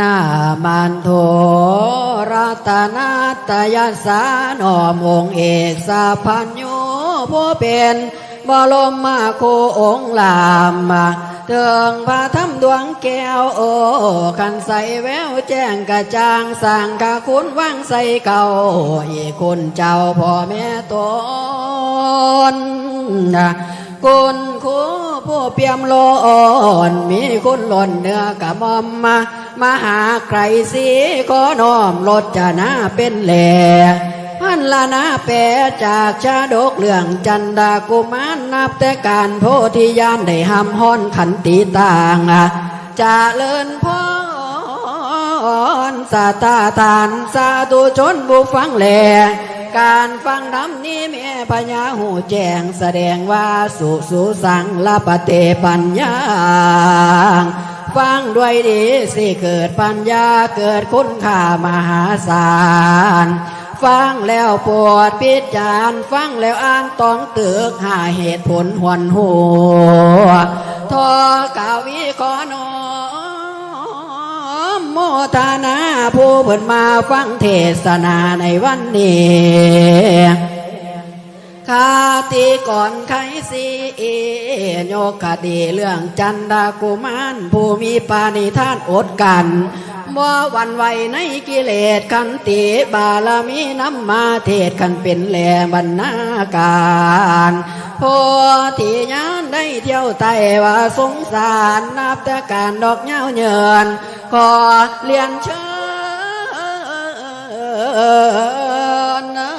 นามันโทรัตนาตยสานอมองเอกสาพัญโยผู้เป็นบรมมาโคองลามมาเถิงพระธรรมดวงแก้วโอกันใสแววแจ้งกระจ่างสังกะคุณว่างใสเก่าอีกคนเจ้าพ่อแม่ตนนะคุณครูผู้เปี่ยมโลอ่อนมีคุณหล่นเนื้อกะมอมมา มหาใครสีก็น้อมลดจะหน้าเป็นแหล่พันละนาแปจากชาดกเรื่องจันดากุมารนับแต่การโพธิญาณได้ห้ำห้อนขันติต่างจะเลินพรสาตาทานสาธุชนบุฟังแหล่การฟังธรรมนี้แม่พญาหูแจงแสดงว่าสุสุสังละปะเตปัญญา ฟังด้วยดีสิเกิดปัญญาเกิดคุณค่ามหาศาลฟังแล้วปวดพิจารฟังแล้วอ่านต้องตึกหาเหตุผลหวนหัวทอกาวิขอนอมโมทนาผู้เพิ่นมาฟังเทศนาในวันนี้คา ติก่อนไขสีโยกคดีเรื่องจันดากุมารผู้มีปาณิธานอดกันบ่วันไหวในกิเลสขันติบารมีน้ำมาเทศกันเป็นแหล่บรรณาการพอที่ยานได้เที่ยวไต้ว่าสงสารนับแต่การดอกเงาเยินขอเรียนเชิญ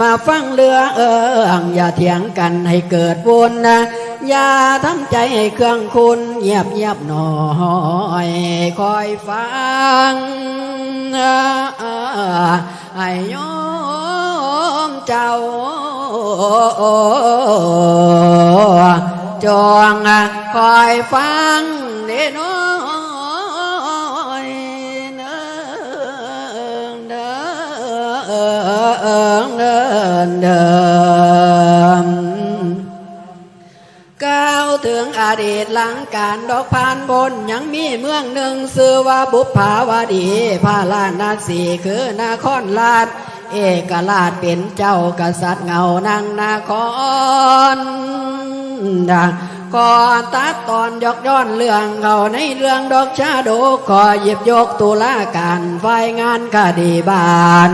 มาฟังเรื่องเอิงอย่าเถียงกันให้เกิดบุญนะอย่าทำใจให้เครื่องคุณเงียบเงียบหน่อยคอยฟังให้โยมเจ้าจงคอยฟังเด้น้อยเน้อเด้อ เด้อเด้อก้าวถึงอดีตหลังการดอกพานบน ยังมีเมืองหนึ่งชื่อว่าบุพภาวดีพาลานาสีคือนครลาดเอกราชเป็นเจ้ากษัตริย์เงานางนาครดังก่อนตัดตอนยกย้อนเรื่องเขาในเรื่องดอกชาโดขอหยิบยกตุลาการฝ่ายงานคดีบาน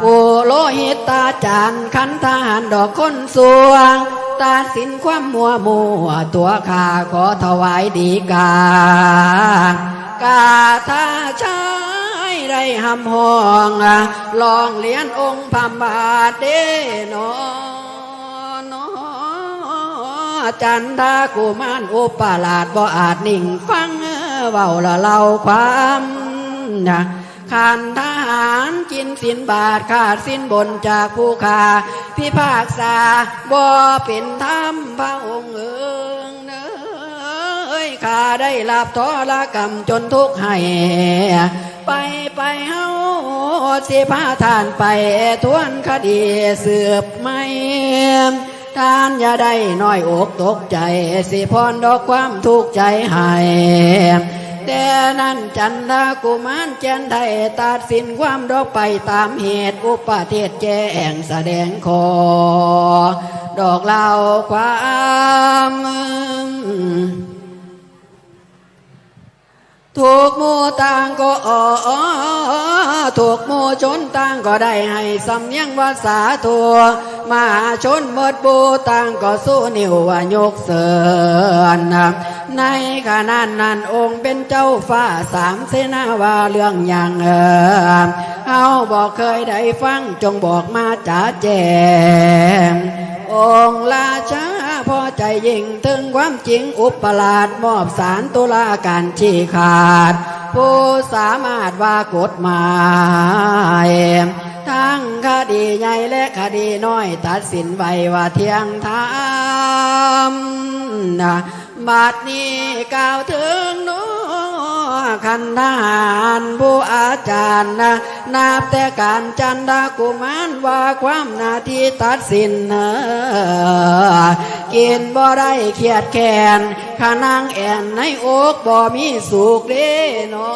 ปูโลหิตตาจานขันทหารดอกคนสวงตัดสินความมัวมัวตัวข้าขอถวายดีกากาทาชายได้หำหองลองเลียนองค์พามบาทเดนอนจันทากุมารอุปราชบ่อาจนิ่งฟังเว้าละเล่าความนะ ขันทหารกินสินบาทขาดสินบนจากผู้ขาพิพากษาบ่เป็นธรรมพระองค์เองเนยข้าได้รับทรกรรมจนทุกข์ให้ไปไปเฮาสิพาทานไปทวนคดีสืบไม่ทานอย่าได้น้อยอกตกใจ สิพรดอกความทุกข์ใจให้ แต่นั้นจันทากุมารเจนไทยตัดสินความดอกไปตามเหตุอุปเทศแจ้งแสดงคอ ดอกเล่าความถูกมูต่างก็อ๋อถูกมูชนต่างก็ได้ให้สำเนียงภาษาทัวมาชนเมิดบูต่างก็สู้นิ้วว่ายกเสือน ในขณะนั้นองค์เป็นเจ้าฟ้าสามเสนาว่าเรื่องอย่างเออเอาบอกเคยได้ฟังจงบอกมาจ๋าแจงองค์ราชาพอใจยิ่งถึงความจริงอุปราชมอบสารตุลาการชี้ขาด ผู้สามารถว่ากฎหมายทั้งคดีใหญ่และคดีน้อยตัดสินไว้ว่าเที่ยงธรรม บัดนี้กล่าวถึงโนคันทหารผู้อาจารย์นะนับแต่การจันดากุมารว่าความนาที่ตัดสินเนอกินบ่ได้เขียดแขนขานางแอนในอกบ่มีสุขเด้นอ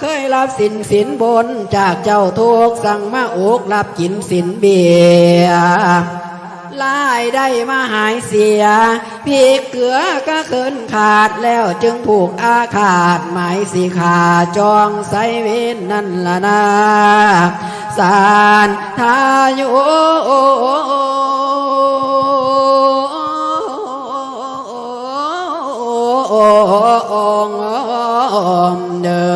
เคยรับสินสินบนจากเจ้าทุกข์สั่งมาอกรับกินสินเบีย ลายได้มาหายเสียพีเกลือก็เคินขาดแล้วจึงผูกอาขาดหมายสีขาจองใสเวนนั่นละนาสารทายุองเดิ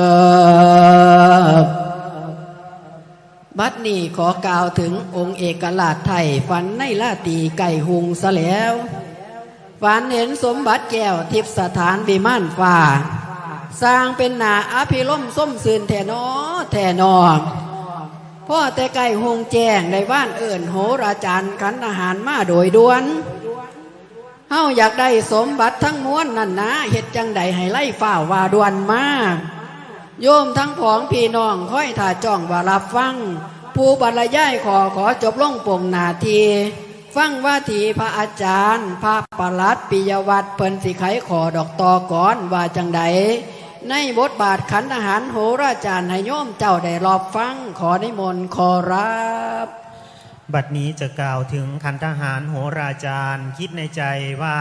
บัดนี้ขอกล่าวถึงองค์เอกราชไทยฝันในลาตีไก่หุงซะแล้วฝันเห็นสมบัติแก้วทิพสถานวิมานฟ้า สร้างเป็นหนาอภิล่มส้มซืนแทนอแทนอพ่อแต่ไก่หงแจ้งในว่านเอิ่นโหราจารย์ขันอาหารมาโดยด่วนเฮาอยากได้สมบัติทั้งมวลนั่นนะเฮ็ดจังใดให้ไล่ฝ่าวาด่วนมา โยมทั้งผองพี่น้องค่อยถ่าจ้องว่ารับฟัง ผู้บรรยายขอขอจบลงปงนาที ฟังว่าทีพระอาจารย์ พระประหลัดปิยวัตรเพิ่นสิไขขอดอกตอก่อนว่าจังใดในบทบาทขันอาหารโหราจารย์ให้โยมเจ้าได้รอบฟังขอนิมนขอรับ บัดนี้จะกล่าวถึงคันทหารโหราจารย์ คิดในใจว่า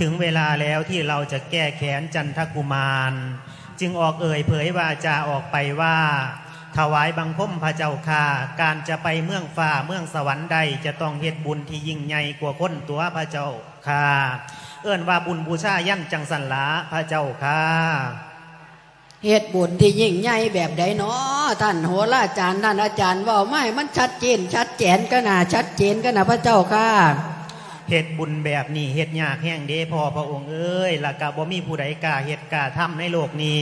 ถึงเวลาแล้วที่เราจะแก้แค้นจันทกุมาร จึงออกเอ่ยเผยวาจาออกไปว่า ถวายบังคมพระเจ้าค่าการจะไปเมืองฟ้าเมืองสวรรค์ใดจะต้องเฮ็ดบุญที่ยิ่งใหญ่กว่าคนตัวพระเจ้าค่าเอื้อนว่าบุญบูชายั่นจังสันละพระเจ้าค่าเหตุบุญที่ยิ่งใหญ่แบบใดเนาะท่านโหราอาจารย์ท่านอาจารย์ว่าไม่มันชัดเจนชัดแจนก็น่าชัดเจนก็น่าพระเจ้าค่ะ เฮ็ดบุญแบบนี้เฮ็ดยากแห้งเด้พอพระองค์เอ้ยละก็บ่มีผู้ใดกล้าเฮ็ดกล้าทำในโลกนี้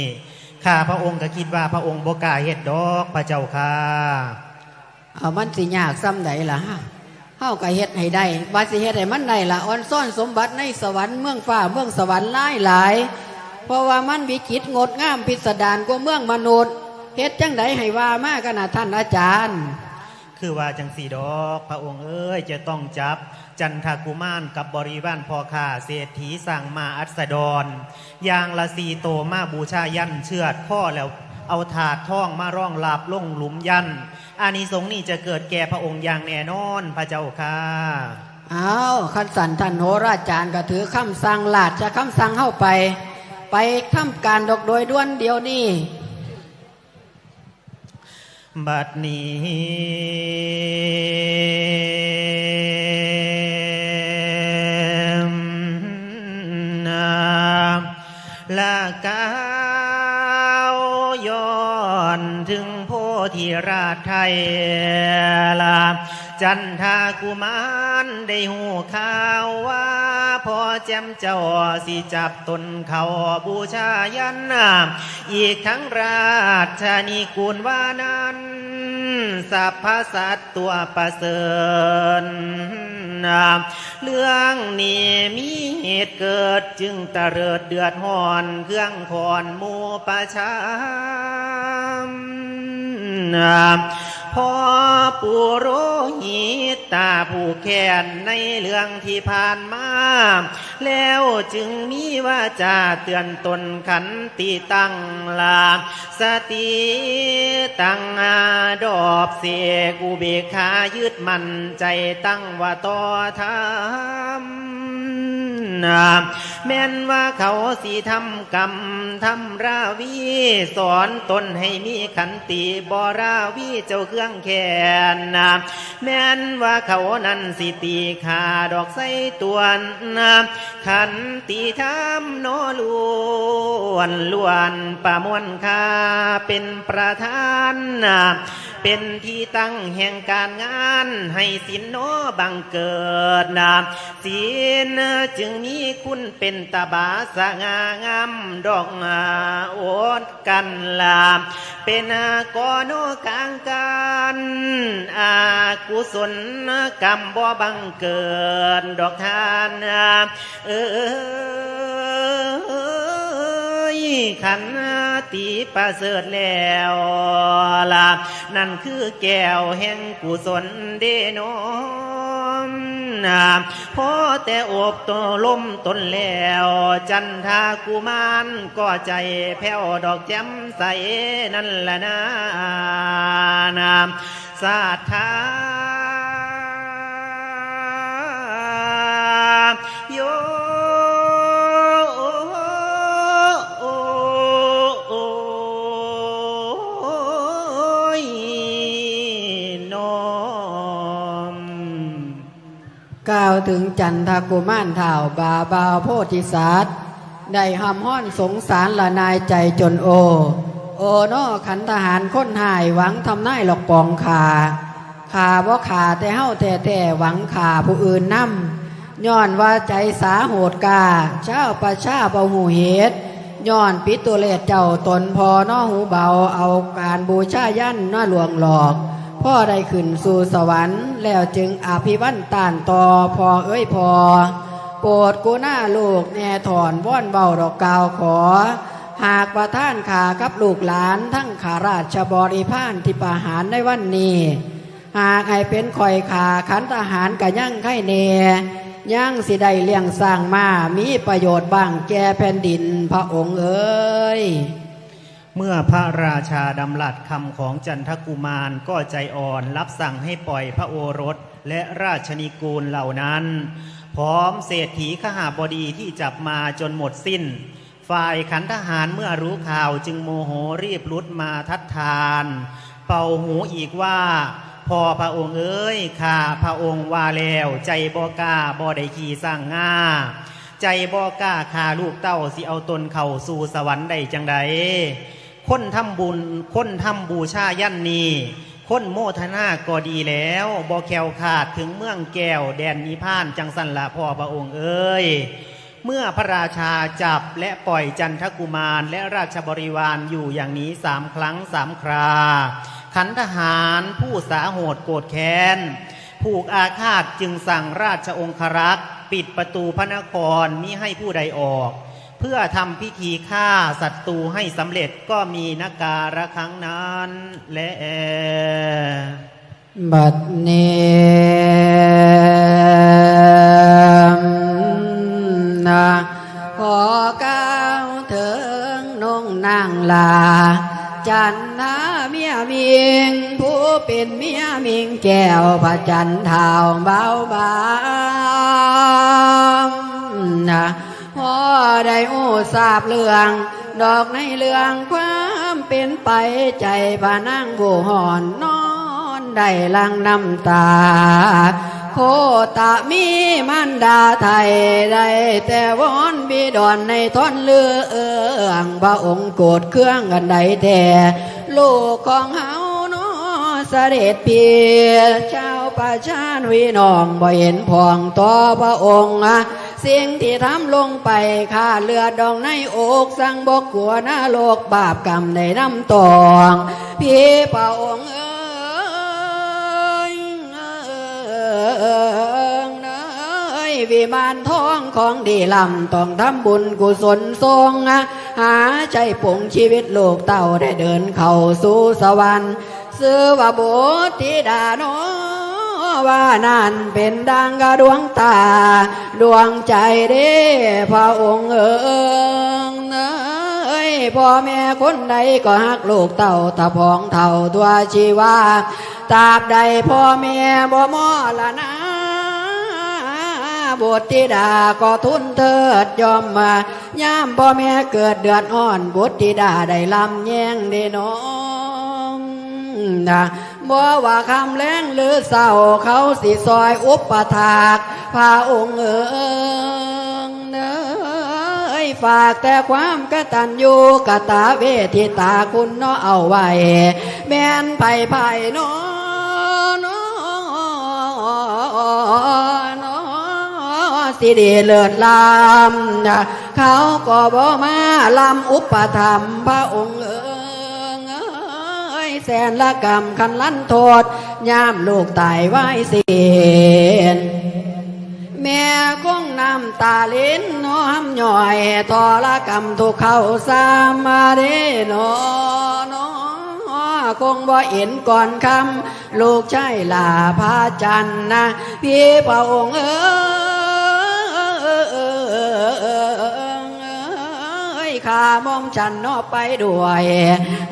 ข้าพระองค์ก็คิดว่าพระองค์บ่กล้าเฮ็ดดอกพระเจ้าค่ะเอามันสิยากซ้ำใดล่ะเฮาก็เฮ็ดให้ได้ว่าสิเฮ็ดให้มันได้ล่ะอ่อนซ่อนสมบัติในสวรรค์เมืองฟ้าเมืองสวรรค์หลายหลาย เพราะว่ามันวิจิตงดงามพิสดารกว่าเมืองมนุษย์เฮ็ดจังใดให้ว่ามากันนะท่านอาจารย์ คือว่าจังสีดอกพระองค์เอ้ยจะต้องจับ จันทกุมารกับบริวารพ่อข้าเศรษฐีสั่งมาอัสดรยางละสีโตมาบูชายันเชือดพ่อแล้วเอาถาดท่องมาร่องลาบลงหลุมยันอานิสงส์นี้จะเกิดแก่พระองค์อย่างแน่นอนพระเจ้าค่ะเอาคันสันท่านโหราจารย์ก็ถือคำสั่งลาดจะคำสั่งเข้าไป ไปทำการดอกโดยด่วนเดียวนี้ บัดนี้ นาลากาวย้อนถึงโพ ธิราชไทยลาจันทากุมารได้หูข่าวว่าพอแจมเจ้าสิจับตนเขาบูชายันนาอีกทั้งราชนีกูลว่านั้นสัพพสัตตัวประเสริญเรื่องนี้มีเหตุเกิดจึงตะเริดเดือดหอน เครื่องขอนมูประชามนา พ่อปุโรหิตตาผู้แค้นในเรื่องที่ผ่านมา แล้วจึงมีว่าจาเตือนตนขันติตั้งลา สติตั้งอาดอบเสกอุเบกขายึดมันใจตั้งว่าต่อธรรม แม่นว่าเขาสิทำกรรมทำราวีสอนตนให้มีขันติบราวีเจ้าเครื่องแขนนะแม่นว่าเขานั้นสิตีขาดอกไส้ตวนนะขันติทำโนลวนล้วนประมวลคาเป็นประธานนะ เป็นที่ตั้งแห่งการงาน ให้สินโนบังเกิดนะสินจึงมีคุณเป็นตาบาสงางามดอกอาโอดกันลาเป็นกอโนกลางการอากุศลกรรมบ่บังเกิดดอกทานเออขัน ตีประเสริฐแล้วล่ะนั่นคือแก้วแห่งกุศลเดโนมนะพอแต่อบตัวล้มตนแล้ว จันทากุมารก็ใจแผ้วดอกแจ่มใสนั่นแหละนะนะสาธาาวถึงจันทกุมารเท่าบาบาวโพธิสัตว์ได้หำห้อนสงสารละนายใจจนโอ โอนอขันทหารค้นหายหวังทำนายหลอกปองขาขาบ่ขาแต่เฮ้าแท้แท้หวังขาผู้อื่นนํย้อนว่าใจสาโหดกาเช้าประชาเบาหูเหตุย้อนปิตุเลศเจ้าตนพอนอหูเบาเอาการบูชายันนอหลวงหลอก พ่อได้ขึ้นสู่สวรรค์แล้วจึงอภิวันตานต่อพอเอ้ยพอ โปรดกูหน้าลูกแน่ถอนว่อนเบาดอกกาวขอ หากประท่านขากับลูกหลานทั้งขาราชบริพานที่ประหารในวันนี้ หากให้เป็นคอยขาขันทหารกะยั่งไข่เนยั่งสิได้เลี้ยงสร้างมา มีประโยชน์บ้างแก่แผ่นดินพระองค์เอ้ย เมื่อพระราชาดำรัสคำของจันทกุมารก็ใจอ่อนรับสั่งให้ปล่อยพระโอรสและราชนิกูลเหล่านั้น พร้อมเศรษฐีขหาบดีที่จับมาจนหมดสิ้น ฝ่ายขันทหารเมื่อรู้ข่าวจึงโมโหรีบรุดมาทัดทาน เป่าหูอีกว่า พอพระองค์เอ้ยข้าพระองค์ว่าแล้วใจบอกล้าบอได้ขี่สร้างง่าใจบอก้าฆ่าลูกเต้าสิเอาตนเข้าสู่สวรรค์ได้จังใด คนทำบุญ คนทำบูชายันนี้คนโมทนาก็ดีแล้วบอแควขาดถึงเมืองแก้ว แดนนิพานจังสันละพ่อพระองค์เอ้ยเมื่อพระราชาจับและปล่อยจันทกุมารและราชบริวารอยู่อย่างนี้สามครั้งสามครา ขันทหารผู้สาโหดโกรธแค้น ผูกอาฆาตจึงสั่งราชองครักษ์ ปิดประตูพระนครมิให้ผู้ใดออก เพื่อทำพิธีฆ่าศัตรูให้สำเร็จก็มีนาการะครั้งนั้นและบัดนี้นะขอก้าวถึงนงนางลา จันทาเมียมิงผู้เป็นเมียมิงแก้วพระจันทร์เทาเบาบางนะ ได้อู้ทราบเรื่อง ดอกในเรื่องความเป็นไปใจพานั่งผู้หอนนอนได้ลังน้ำตา โคตะมีมันดาไทยได้แต่วอนบีดอนในท่อนเลืองพระองค์โกรธเครื่องกันใดแท้ลูกของเฮาเนาะเสด็จเพียเจ้าประชานวีนองบ่เห็นพองต่อพระองค์ สิ่งที่ทำลงไปข้าเลือดดองในอกสั่งบอกกลัวหน้าโลกบาปกรรมในน้ำตองพี่พระองค์เอ้ยวิมานท้องของดีลำต้องทำบุญกุศลทรงหาใจปงชีวิตลูกเต่าได้เดินเข้าสู่สวรรค์ซื้อว่าโบธิดาโน ว่านั่นเป็นดังกระดวงตา ดวงใจเด้พระองค์เอ้ยพ่อแม่คนใดก็ฮักลูกเต่าตะพองเท่าตัวชีวาตาบใดพ่อแม่บ่มอละนะบุตรธิดาก็ทุนเถิดยอมมาย่ามพ่อแม่เกิดเดือดอ่อนบุตรธิดาได้ลำแยงได้น้อ นะบ่ว่าคำแรงหรือเศร้าเขาสิซอยอุปถากพระองค์เอิงเนยฝากแต่ความกตัญญูกตาเวทิตาคุณเนาะเอาไว้ แม่นไผ่ไผ่เนาะเนาะเนาะสิเดเลิศลำนะเขาก็บ่มาลำอุปธรรมพระองค์เอิงเอ้ย แสนละกรรมคันลันโทษยามลูกตายไว้เสียนแม่คงน้ำตาลิ้นน้อมหน่อยทอละกรรมทุกเข้าสามมาเดนอนอคงบ่เห็นก่อนคำลูกใชายลาพาจันนะพี่พระองค์เอ้ ขามอมฉันนอไปด้วย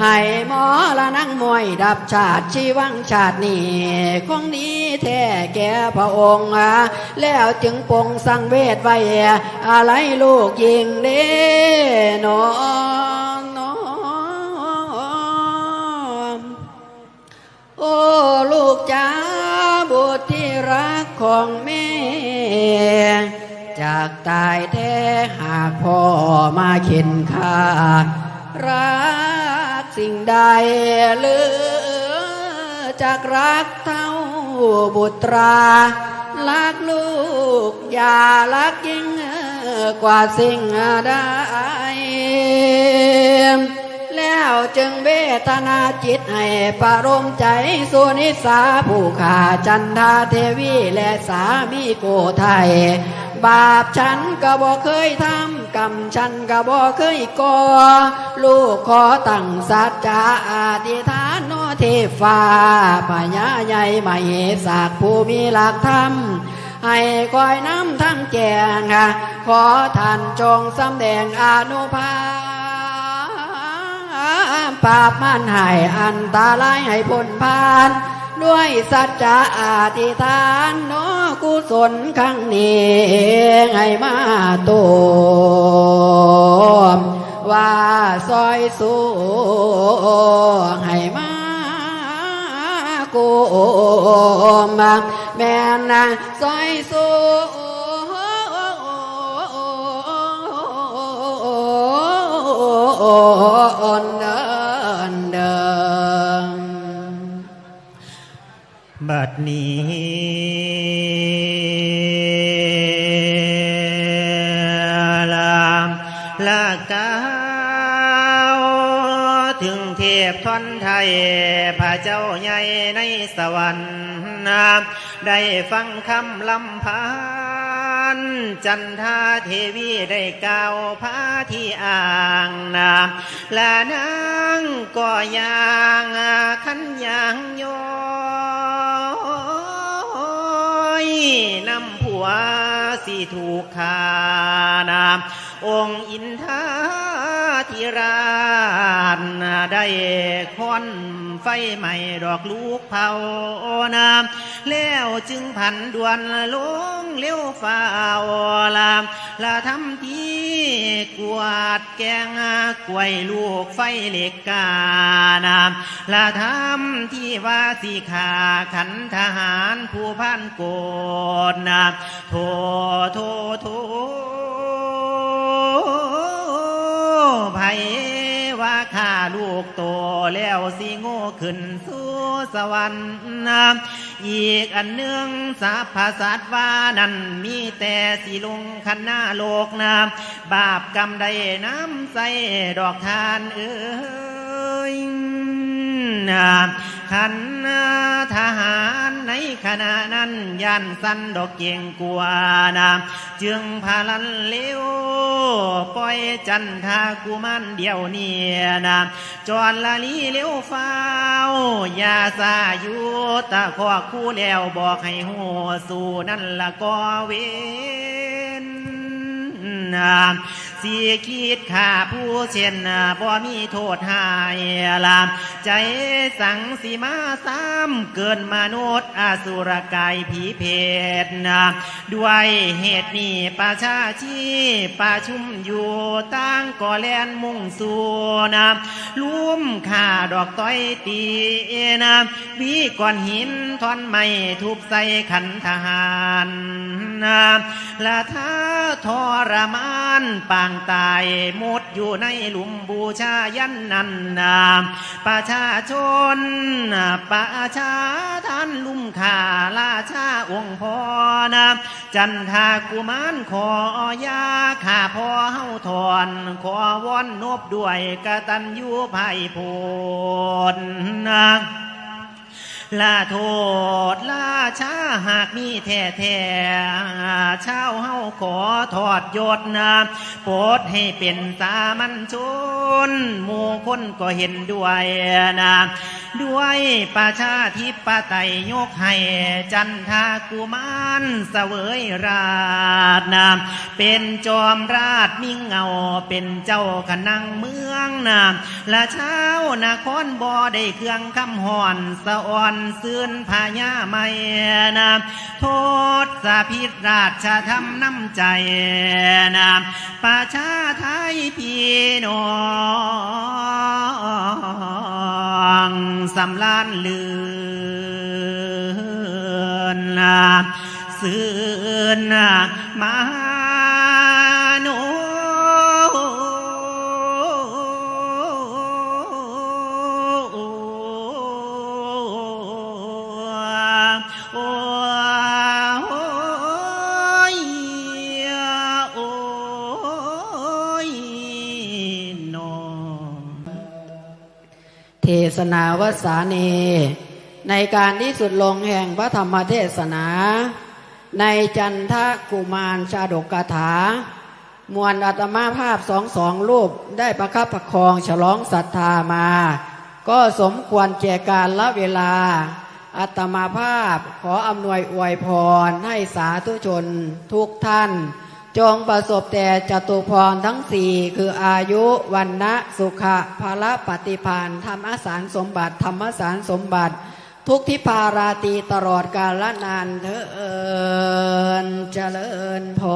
ให้หมอละนั่งมวยดับชาติชีวังชาตินี่คงนี้แท้แก่พระองค์อะแล้วจึงปงสังเวทไว้อะไรลูกยิงเด้นอนอนโอ้ลูกจ้าบุตรที่รักของแม่ากตายแท้หากพ่อมาเข็นค่ารักสิ่งใดหลือจากรักเท่าบุตรารักลูกอย่ารักยิ่งกว่าสิ่งใดแล้วจึงเวทนาจิตให้ปรมใจสุนิสาผู้ขาจันทาเทวีและสามีโกไทย บาปฉันก็บ่เคยทำกรรมฉันก็บ่เคยก่อลูกขอตั้งสัจจะอธิษฐานโนเทฟ้าพญาใหญ่มาเหสากผู้มีหลักธรรมให้คอยน้ำทั้งแจงอะขอท่านจงสำแดงอนุภาพปราบมันให้อันตรายให้พ้นผ่าน ด้วยสัจจะอธิษฐานโนกุศลครั้งนี้ให้มาตุมว่าซอยสู้ให้มากูมแม่นาซอยสูนเบัดนี้ ลามลากาวถึงเทพทนไทยพระเจ้าใหญ่ในสวรรค์นาได้ฟังคำลำพานจันทาเทวีได้กล่าวพาที่อ่างนาและนางก็ยังขันยังโย นำผัวสิถูกขานามองค์อินทาธิราชได้คอนไฟใหม่ดอกลูกเผานา แล้วจึงผันดวนลงเลี้ยวฟ้าวลามละทำที่กวาด แกงกล้วยลูกไฟเหล็กกานาละทำที่ว่าสีขาขันทหารผู้พันโกดนาโทโทโทไผ ว่าข้าลูกโตแล้วสิโง่ขึ้นสู่สวรรค์นาอีกอันหนึ่งสาภาษาว่านั้นมีแต่สิลงคันหน้าโลกนาบาปกรรมใดน้ำใสดอกทานเออ ขันทหารในขณะนั้นยันสันดอกเกียงกวานาจึงพาลันเลี้ยวปล่อยจันทากุมันเดียวเนี่ยนะจอนละลีเลี้ยวฟ้าวยาซายู่ตะขอคู่แล้วบอกให้หัวสู่นั่นละก็เวนนาสีคิดข้าผู้เช่นบ่มีโทษหายลาม ใจสังสีมาซ้ำเกินมนุษย์อสุรกายผีเพศนะด้วยเหตุนี้ประชาชีประชุมอยู่ตั้งก่อแลนมุ่งสู่นะลุ่มข่าดอกต้อยตีนะวิก้อนหินทอนไม้ทุบใส่ขันทหารนะละท้าทรมานปางตายหมดอยู่ในหลุมบูชายันนันนามประชาชนประชาท่านลุ่มขาราชาองค์พอนะจันทากุมารขอยาข้าพ่อเฮาถอน ขอวอนนบด้วยกตัญญูภัยพลนะ ลาโทษลาช้าหากมีแท้แท้เช้าเฮาขอถอดยศนะโปรดให้เป็นสามัญชนหมู่คนก็เห็นด้วยนะด้วยประชาธิปไตยยกให้จันทากุมารเสวยราชนะเป็นจอมราชมิ่งเงาเป็นเจ้าขนังเมืองนะและเช้านครบ่ได้เครื่องคำหอนสะอ่อนซื่นพญาไม่นะโทษสาพิษราชธรรมน้ำใจนะประชาไทยพี่น้องสำลานเลือนนะสื่นนะมา เทศนาวสาเน ในการที่สุดลงแห่งพระธรรมเทศนา ในจันทกุมารชาดกกถามวลอาตมาภาพสองสองรูปได้ประคับประคองฉลองศรัทธามา ก็สมควรแก่การละเวลาอาตมาภาพขออำนวยอวยพรให้สาธุชนทุกท่าน จงประสบแต่จตุพรทั้งสี่คืออายุวันนะสุขะภาระปฏิพานธรรมสารสมบัติ ธรรมสารสมบัติ ทุกทิพาราตีตลอดกาลนานเธอเอิญเจริญพร